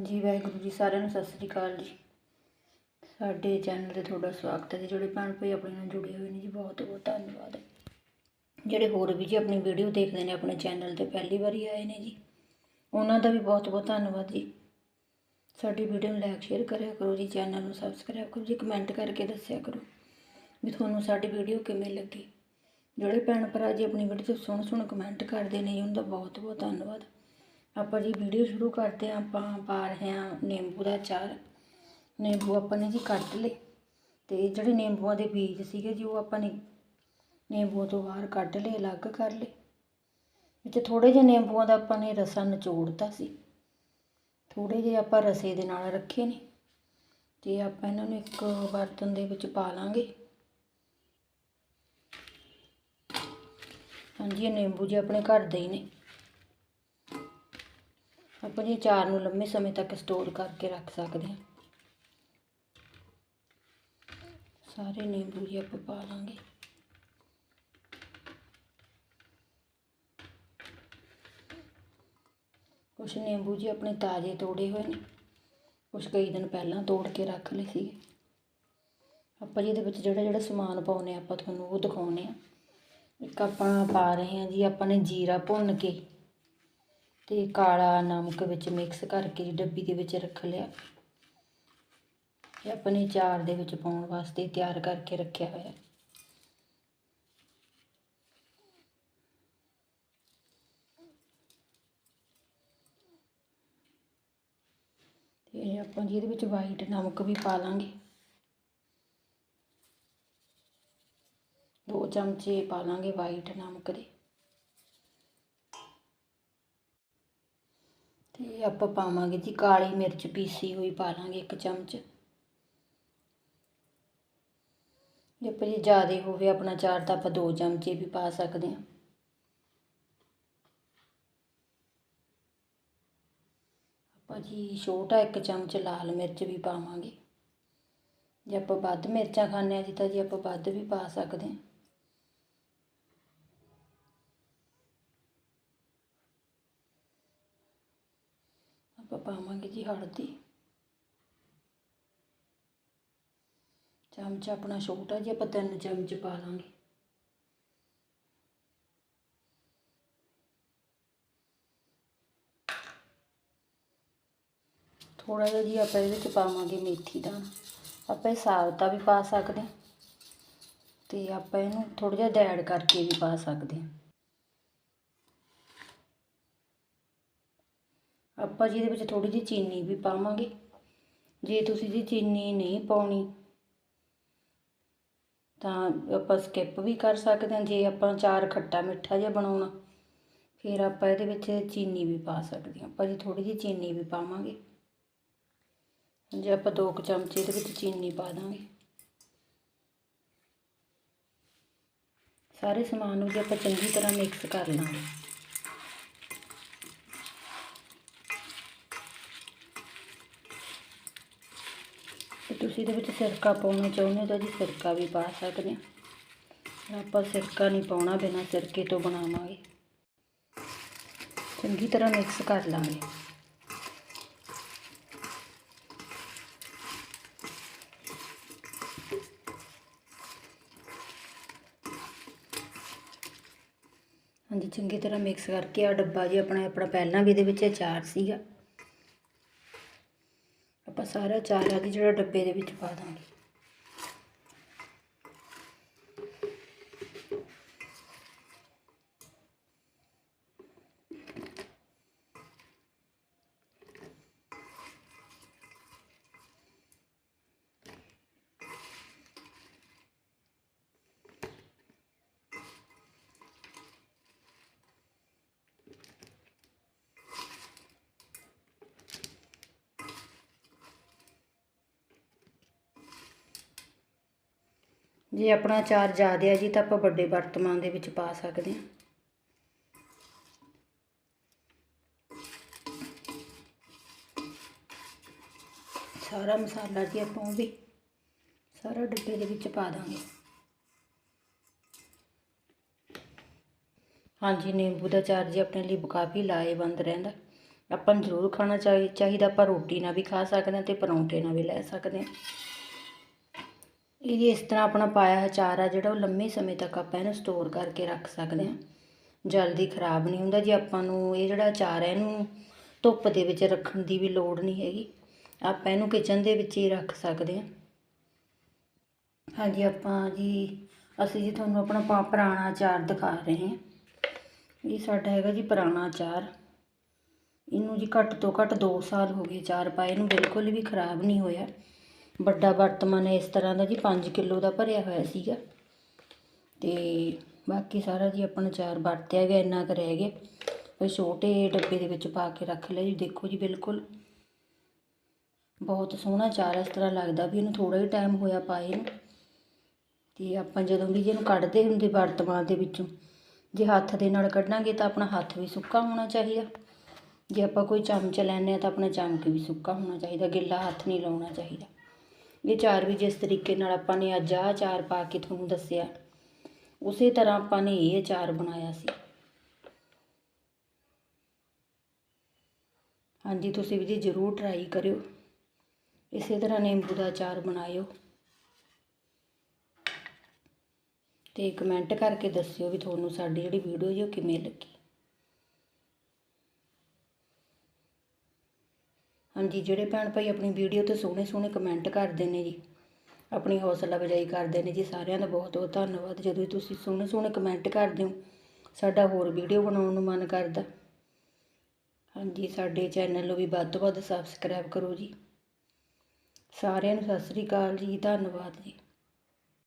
ਜੀ ਵਾਹਿਗੁਰੂ ਜੀ, ਸਾਰਿਆਂ ਨੂੰ ਸਤਿ ਸ੍ਰੀ ਅਕਾਲ ਜੀ। ਸਾਡੇ ਚੈਨਲ ਤੇ ਤੁਹਾਡਾ ਸਵਾਗਤ ਹੈ ਜੀ। ਜਿਹੜੇ ਭੈਣ ਭਾਈ ਆਪਣੇ ਨਾਲ ਜੁੜੇ ਹੋਏ ਨੇ ਜੀ, ਬਹੁਤ ਬਹੁਤ ਧੰਨਵਾਦ। ਜਿਹੜੇ ਹੋਰ ਵੀ ਜੀ ਆਪਣੀ ਵੀਡੀਓ ਦੇਖਦੇ ਨੇ, ਆਪਣੇ ਚੈਨਲ ਤੇ ਪਹਿਲੀ ਵਾਰੀ ਆਏ ਨੇ ਜੀ, ਉਹਨਾਂ ਦਾ ਵੀ ਬਹੁਤ ਬਹੁਤ ਧੰਨਵਾਦ ਜੀ। ਸਾਡੀ ਵੀਡੀਓ ਨੂੰ ਲਾਈਕ ਸ਼ੇਅਰ ਕਰਿਆ ਕਰੋ ਜੀ, ਚੈਨਲ ਨੂੰ ਸਬਸਕ੍ਰਾਈਬ ਕਰੋ ਜੀ ਕਮੈਂਟ ਕਰਕੇ ਦੱਸਿਆ ਕਰੋ ਵੀ ਤੁਹਾਨੂੰ ਸਾਡੀ ਵੀਡੀਓ ਕਿਵੇਂ ਲੱਗੀ। ਜਿਹੜੇ ਭੈਣ ਭਰਾ ਜੀ ਆਪਣੀ ਵੀਡੀਓ ਤੇ ਸੁਣ ਸੁਣ ਕਮੈਂਟ ਕਰਦੇ ਨੇ ਜੀ, ਉਹਨਾਂ ਦਾ ਬਹੁਤ ਬਹੁਤ ਧੰਨਵਾਦ। ਆਪਾਂ ਜੀ ਵੀਡੀਓ ਸ਼ੁਰੂ ਕਰਦੇ ਹਾਂ, ਆਪਾਂ ਪਾ ਰਹੇ ਹਾਂ ਨਿੰਬੂ ਦਾ ਅਚਾਰ ਨਿੰਬੂ ਆਪਾਂ ਨੇ ਜੀ ਕੱਟ ਲਏ ਤੇ ਜਿਹੜੇ ਨਿੰਬੂਆਂ ਦੇ ਬੀਜ ਸੀਗੇ ਜੀ, ਉਹ ਆਪਾਂ ਨੇ ਨਿੰਬੂਆਂ ਤੋਂ ਬਾਹਰ ਕੱਢ ਲਏ, ਅਲੱਗ ਕਰ ਲਏ। ਵਿੱਚ ਥੋੜੇ ਜਿਹੇ ਨਿੰਬੂਆਂ ਦਾ ਆਪਾਂ ਨੇ ਰਸਾ ਨਿਚੋੜਤਾ ਸੀ। ਥੋੜੇ ਜਿਹੇ ਆਪਾਂ ਰਸੇ ਦੇ ਨਾਲ ਰੱਖੇ ਨੇ ਤੇ ਆਪਾਂ ਇਹਨਾਂ ਨੂੰ ਇੱਕ ਬਰਤਨ ਦੇ ਵਿੱਚ ਪਾ ਲਾਂਗੇ। ਹਾਂਜੀ, ਇਹ ਨਿੰਬੂ ਜੀ ਆਪਣੇ ਘਰ ਦੇ ਹੀ ਨੇ। ਆਪਾਂ ਜੀ ਅਚਾਰ ਨੂੰ ਲੰਮੇ ਸਮੇਂ ਤੱਕ ਸਟੋਰ ਕਰਕੇ ਰੱਖ ਸਕਦੇ ਹਾਂ। ਸਾਰੇ ਨਿੰਬੂ ਜੀ ਆਪਾਂ ਪਾ ਲਾਂਗੇ। ਕੁਛ ਨਿੰਬੂ ਜੀ ਆਪਣੇ ਤਾਜ਼ੇ ਤੋੜੇ ਹੋਏ ਨੇ। ਕੁਛ ਕਈ ਦਿਨ ਪਹਿਲਾਂ ਤੋੜ ਕੇ ਰੱਖ ਲਏ ਸੀਗੇ। ਆਪਾਂ ਜੀ ਇਹਦੇ ਵਿੱਚ ਜਿਹੜਾ ਜਿਹੜਾ ਸਮਾਨ ਪਾਉਨੇ ਆਪਾਂ ਤੁਹਾਨੂੰ ਉਹ ਦਿਖਾਉਨੇ ਆ ਇੱਕ ਆਪਾਂ ਪਾ ਰਹੇ ਹਾਂ ਜੀ, ਆਪਾਂ ਨੇ ਜੀਰਾ ਭੁੰਨ ਕੇ ਤੇ ਕਾਲਾ ਨਮਕ ਵਿੱਚ ਮਿਕਸ ਕਰਕੇ ਜੀ ਡੱਬੀ ਦੇ ਵਿੱਚ ਰੱਖ ਲਿਆ। ਇਹ ਆਪਣੇ ਚਾਰ ਦੇ ਵਿੱਚ ਪਾਉਣ ਵਾਸਤੇ ਤਿਆਰ ਕਰਕੇ ਰੱਖਿਆ ਹੋਇਆ। ਤੇ ਆਪਾਂ ਜਿਹਦੇ ਵਿੱਚ ਵਾਈਟ ਨਮਕ ਵੀ ਪਾ ਲਾਂਗੇ। ਦੋ ਚਮਚੇ ਪਾ ਲਾਂਗੇ ਵਾਈਟ ਨਮਕ ਦੇ। ਤੇ ਆਪਾਂ ਪਾਵਾਂਗੇ ਜੀ, ਕਾਲੀ ਮਿਰਚ ਪੀਸੀ ਹੋਈ ਪਾ ਲਾਂਗੇ ਇੱਕ ਚਮਚ। ਜੇ ਆਪਾਂ ਜੀ ਜ਼ਿਆਦਾ ਹੋਵੇ ਆਪਣਾ ਚਾਰ ਤਾਂ ਆਪਾਂ ਦੋ ਚਮਚੇ ਵੀ ਪਾ ਸਕਦੇ ਹਾਂ। ਆਪਾਂ ਜੀ ਛੋਟਾ ਇੱਕ ਚਮਚ ਲਾਲ ਮਿਰਚ ਵੀ ਪਾਵਾਂਗੇ। ਜੇ ਆਪਾਂ ਵੱਧ ਮਿਰਚਾਂ ਖਾਂਦੇ ਆ ਜੀ ਤਾਂ ਜੀ ਆਪਾਂ ਵੱਧ ਵੀ ਪਾ ਸਕਦੇ ਹਾਂ। ਆਪਾਂ ਪਾਵਾਂਗੇ ਜੀ ਹਲਦੀ। ਚਮਚ ਆਪਣਾ ਛੋਟਾ ਜਿਹਾ, ਆਪਾਂ ਤਿੰਨ ਚਮਚ ਪਾ ਲਾਂਗੇ। ਥੋੜਾ ਜਿਹਾ ਜੀ ਆਪਾਂ ਇਹਦੇ ਵਿੱਚ ਪਾਵਾਂਗੇ ਮੇਥੀ ਦਾਣਾ। ਆਪਾਂ ਇਹ ਸਾਬਤਾ ਵੀ ਪਾ ਸਕਦੇ ਹਾਂ। ਤੇ ਆਪਾਂ ਇਹਨੂੰ ਥੋੜਾ ਜਿਹਾ ਦੈੜ ਕਰਕੇ ਵੀ ਪਾ ਸਕਦੇ ਹਾਂ। ਆਪਾਂ ਜੀ ਇਹਦੇ ਵਿੱਚ ਥੋੜੀ ਜਿਹੀ ਚੀਨੀ ਵੀ ਪਾਵਾਂਗੇ। ਜੇ ਤੁਸੀਂ ਜੀ ਚੀਨੀ ਨਹੀਂ ਪਾਉਣੀ, ਤਾਂ ਆਪਾਂ ਸਕਿਪ ਵੀ ਕਰ ਸਕਦੇ ਹਾਂ। ਜੇ ਆਪਾਂ ਚਾਰ ਖੱਟਾ ਮਿੱਠਾ ਜਿਹਾ ਬਣਾਉਣਾ, ਫਿਰ ਆਪਾਂ ਇਹਦੇ ਵਿੱਚ ਚੀਨੀ ਵੀ ਪਾ ਸਕਦੇ ਹਾਂ। ਆਪਾਂ ਜੀ ਥੋੜੀ ਜਿਹੀ ਚੀਨੀ ਵੀ ਪਾਵਾਂਗੇ, ਜੇ ਆਪਾਂ ਦੋ ਕੁ ਚਮਚੇ ਇਹਦੇ ਵਿੱਚ ਚੀਨੀ ਪਾ ਦਾਂਗੇ। ਸਾਰੇ ਸਮਾਨ ਨੂੰ ਜੇ ਆਪਾਂ ਚੰਗੀ ਤਰ੍ਹਾਂ ਮਿਕਸ ਕਰ ਲਾਂਗੇ। ਤੁਸੀਂ ਇਹਦੇ ਵਿੱਚ ਸਿਰਕਾ ਪਾਉਣਾ ਚਾਹੁੰਦੇ ਹੋ ਤਾਂ ਜੀ ਸਿਰਕਾ ਵੀ ਪਾ ਸਕਦੇ ਹਾਂ। ਆਪਾਂ ਸਿਰਕਾ ਨਹੀਂ ਪਾਉਣਾ, ਬਿਨਾਂ ਸਿਰਕੇ ਤੋਂ ਬਣਾਵਾਂਗੇ। ਚੰਗੀ ਤਰ੍ਹਾਂ ਮਿਕਸ ਕਰ ਲਾਂਗੇ। ਹਾਂਜੀ, ਚੰਗੀ ਤਰ੍ਹਾਂ ਮਿਕਸ ਕਰਕੇ ਆ ਡੱਬਾ ਜੀ, ਆਪਣਾ ਆਪਣਾ ਪਹਿਲਾਂ ਵੀ ਇਹਦੇ ਵਿੱਚ ਅਚਾਰ ਸੀਗਾ। ਆਪਾਂ ਸਾਰਾ ਚਾਰ ਆ ਜੀ ਜਿਹੜਾ ਡੱਬੇ ਦੇ ਵਿੱਚ ਪਾ ਦਾਂਗੇ। ਜੇ ਆਪਣਾ ਅਚਾਰ ਜ਼ਿਆਦਾ ਹੈ ਜੀ ਤਾਂ ਆਪਾਂ ਵੱਡੇ ਬਰਤਮਾਨ ਦੇ ਵਿੱਚ ਪਾ ਸਕਦੇ ਹਾਂ। ਸਾਰਾ ਮਸਾਲਾ ਜੀ ਆਪਾਂ ਉਹ ਵੀ ਸਾਰਾ ਡੱਬੇ ਦੇ ਵਿੱਚ ਪਾ ਦਾਂਗੇ। ਹਾਂਜੀ, ਨਿੰਬੂ ਦਾ ਚਾਰ ਜੀ ਆਪਣੇ ਲਈ ਕਾਫੀ ਲਾਹੇਵੰਦ ਰਹਿੰਦਾ। ਆਪਾਂ ਨੂੰ ਜ਼ਰੂਰ ਖਾਣਾ ਚਾਹੀ, ਚਾਹੀਦਾ ਆਪਾਂ ਰੋਟੀ ਨਾਲ ਵੀ ਖਾ ਸਕਦੇ ਹਾਂ ਤੇ ਪਰੌਂਠੇ ਨਾਲ ਵੀ ਲੈ ਸਕਦੇ ਹਾਂ। ਇਹ ਜੀ ਇਸ ਤਰ੍ਹਾਂ ਆਪਣਾ ਪਾਇਆ ਹੋਇਆ ਅਚਾਰ ਆ ਜਿਹੜਾ ਉਹ ਲੰਮੇ ਸਮੇਂ ਤੱਕ ਆਪਾਂ ਇਹਨੂੰ ਸਟੋਰ ਕਰਕੇ ਰੱਖ ਸਕਦੇ ਹਾਂ। ਜਲਦੀ ਖਰਾਬ ਨਹੀਂ ਹੁੰਦਾ ਜੀ, ਆਪਾਂ ਨੂੰ ਇਹ ਜਿਹੜਾ ਅਚਾਰ ਹੈ ਇਹਨੂੰ ਧੁੱਪ ਦੇ ਵਿੱਚ ਰੱਖਣ ਦੀ ਵੀ ਲੋੜ ਨਹੀਂ ਹੈਗੀ। ਆਪਾਂ ਇਹਨੂੰ ਕਿਚਨ ਦੇ ਵਿੱਚ ਹੀ ਰੱਖ ਸਕਦੇ ਹਾਂ। ਹਾਂਜੀ, ਆਪਾਂ ਜੀ, ਅਸੀਂ ਜੀ ਤੁਹਾਨੂੰ ਆਪਣਾ ਪਾ- ਪੁਰਾਣਾ ਅਚਾਰ ਦਿਖਾ ਰਹੇ ਹਾਂ। ਇਹ ਸਾਡਾ ਹੈਗਾ ਜੀ ਪੁਰਾਣਾ ਅਚਾਰ। ਇਹਨੂੰ ਜੀ ਘੱਟ ਤੋਂ ਘੱਟ 2 ਸਾਲ ਹੋ ਗਏ ਅਚਾਰ ਪਾਏ ਨੂੰ, ਬਿਲਕੁਲ ਵੀ ਖਰਾਬ ਨਹੀਂ ਹੋਇਆ। ਵੱਡਾ ਬਰਤਮਨ ਇਸ ਤਰ੍ਹਾਂ ਦਾ ਜੀ 5 ਕਿਲੋ ਦਾ ਭਰਿਆ ਹੋਇਆ ਸੀਗਾ। ਤੇ ਬਾਕੀ ਸਾਰਾ ਜੀ ਆਪਣਾ ਚਾਰ ਵਰਤਿਆ ਗਿਆ, ਇੰਨਾ ਕੁ ਰਹਿ ਗਿਆ। ਕੋਈ ਛੋਟੇ ਡੱਬੇ ਦੇ ਵਿੱਚ ਪਾ ਕੇ ਰੱਖ ਲਿਆ ਜੀ, ਦੇਖੋ ਜੀ ਬਿਲਕੁਲ। ਬਹੁਤ ਸੋਹਣਾ ਚਾਰ ਇਸ ਤਰ੍ਹਾਂ ਲੱਗਦਾ ਵੀ ਇਹਨੂੰ ਥੋੜਾ ਹੀ ਟਾਈਮ ਹੋਇਆ ਪਾਏ ਨੂੰ। ਤੇ ਆਪਾਂ ਜਦੋਂ ਵੀ ਜਿਹਨੂੰ ਕੱਢਦੇ ਹੁੰਦੇ ਵਰਤਮਾਨ ਦੇ ਵਿੱਚੋਂ, ਜੇ ਹੱਥ ਦੇ ਨਾਲ ਕੱਢਾਂਗੇ ਤਾਂ ਆਪਣਾ ਹੱਥ ਵੀ ਸੁੱਕਾ ਹੋਣਾ ਚਾਹੀਦਾ। ਜੇ ਆਪਾਂ ਕੋਈ ਚਮਚ ਲੈਂਦੇ ਆ ਤਾਂ ਆਪਣਾ ਚਮਚ ਵੀ ਸੁੱਕਾ ਹੋਣਾ ਚਾਹੀਦਾ, ਗਿੱਲਾ ਹੱਥ ਨਹੀਂ ਲਾਉਣਾ ਚਾਹੀਦਾ। ਇਹ ਚਾਰ ਵੀ ਜਿਸ ਤਰੀਕੇ ਨਾਲ ਆਪਾਂ ਨੇ ਅੱਜ ਆਹ ਅਚਾਰ ਪਾ ਕੇ ਤੁਹਾਨੂੰ ਦੱਸਿਆ। ਉਸੇ ਤਰ੍ਹਾਂ ਆਪਾਂ ਨੇ ਇਹ ਅਚਾਰ ਬਣਾਇਆ ਸੀ। ਹਾਂਜੀ, ਤੁਸੀਂ ਵੀ ਜੀ ਜ਼ਰੂਰ ਟਰਾਈ ਕਰਿਓ। ਇਸੇ ਤਰ੍ਹਾਂ ਨਿੰਬੂ ਦਾ ਅਚਾਰ ਬਣਾਇਓ। ਤੇ ਕਮੈਂਟ ਕਰਕੇ ਦੱਸਿਓ ਵੀ ਤੁਹਾਨੂੰ ਸਾਡੀ ਜਿਹੜੀ ਵੀਡੀਓ ਜੀ ਉਹ ਕਿਵੇਂ ਲੱਗੀ। ਹਾਂਜੀ, ਜਿਹੜੇ ਭੈਣ ਭਾਈ ਆਪਣੀ ਵੀਡੀਓ ਤੇ ਸੋਹਣੇ ਸੋਹਣੇ ਕਮੈਂਟ ਕਰਦੇ ਨੇ ਜੀ, ਆਪਣੀ ਹੌਸਲਾ ਅਫਜ਼ਾਈ ਕਰਦੇ ਨੇ ਜੀ ਸਾਰਿਆਂ ਦਾ ਬਹੁਤ ਬਹੁਤ ਧੰਨਵਾਦ। ਜਦੋਂ ਤੁਸੀਂ ਸੋਹਣੇ ਸੋਹਣੇ ਕਮੈਂਟ ਕਰਦੇ ਹੋ, ਸਾਡਾ ਹੋਰ ਵੀਡੀਓ ਬਣਾਉਣ ਨੂੰ ਮਨ ਕਰਦਾ। ਹਾਂਜੀ, ਸਾਡੇ ਚੈਨਲ ਨੂੰ ਵੀ ਵੱਧ ਤੋਂ ਵੱਧ ਸਬਸਕ੍ਰਾਈਬ ਕਰੋ ਜੀ। ਸਾਰਿਆਂ ਨੂੰ ਸਤਿ ਸ੍ਰੀ ਅਕਾਲ ਜੀ, ਧੰਨਵਾਦ ਜੀ।